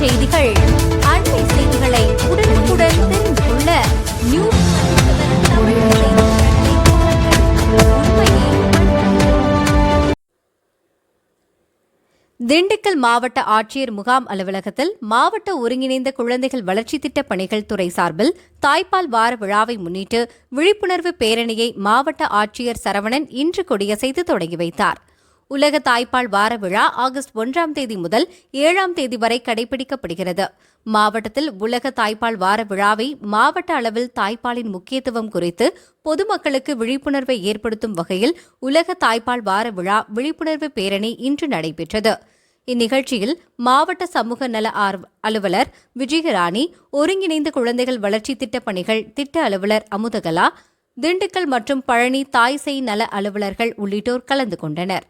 செய்திகள். அண்மை செய்திகளை உடனுக்குடன் தெரிந்து கொள்ள நியூஸ் திண்டுக்கல் மாவட்ட ஆட்சியர் முகாம் அலுவலகத்தில் மாவட்ட ஒருங்கிணைந்த குழந்தைகள் வளர்ச்சி திட்ட பணிகள் துறை சார்பில் தாய்ப்பால் வார விழாவை முன்னிட்டு விழிப்புணர்வு பேரணியை மாவட்ட ஆட்சியர் சரவணன் இன்று கொடியசைத்து தொடங்கி வைத்தார். உலக தாய்ப்பால் வார விழா ஆகஸ்ட் ஒன்றாம் தேதி முதல் ஏழாம் தேதி வரை கடைபிடிக்கப்படுகிறது. மாவட்டத்தில் உலக தாய்ப்பால் வார விழாவை மாவட்ட அளவில் தாய்ப்பாலின் முக்கியத்துவம் குறித்து பொதுமக்களுக்கு விழிப்புணர்வை ஏற்படுத்தும் வகையில் உலக தாய்ப்பால் வார விழா விழிப்புணர்வு பேரணி இன்று நடைபெற்றது. இந்நிகழ்ச்சியில் மாவட்ட சமூக நல அலுவலர் விஜயராணி ஒருங்கிணைந்த குழந்தைகள் வளர்ச்சி திட்ட பணிகள் திட்ட அலுவலர் அமுதகலா திண்டுக்கல் மற்றும் பழனி தாய் செய் நல அலுவலர்கள் உள்ளிட்டோர் கலந்து கொண்டனர்.